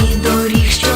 і доріг.